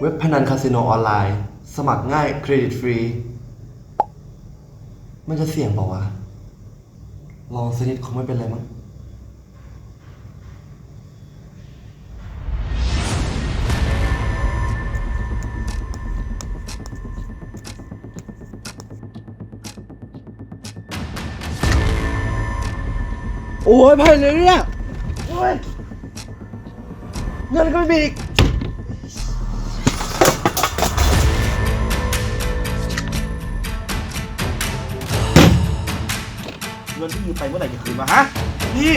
เว็บพนันคาสิโนออนไลน์ สมัครง่ายเครดิตฟรี มันจะเสี่ยงเปล่าวะ ลองสนิดคงไม่เป็นไรมั้งโอ้ยไปเลยเนี่ย โอ้ยเงินก็ไม่มีอีก เงินที่ยืมไปเมื่อไหร่จะคืนมาฮะพี่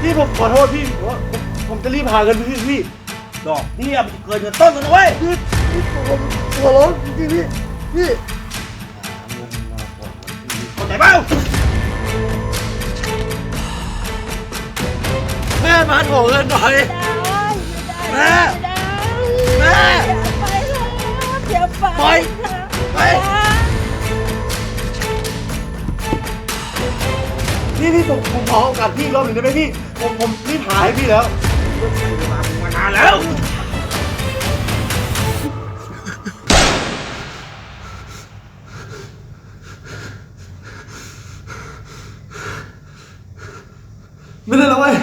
พี่ผมขอโทษพี่ผมว่าผมผมจะรีบหาเงินพี่พี่ดอกเบี้ยมันจะเกินเงินต้นกันนะเว้ยพี่พี่ผมขอร้องจริงๆพี่พี่เข้าใจเปล่าแม่มาขอเงินหน่อยแม่ พี่พี่ผมผมขอโอกาสพี่อีกรอบหนึ่งได้ไหมพี่ ผมผมรีบหาให้พี่แล้ว มามึงมานานแล้ว ไม่ได้แล้วเว้ย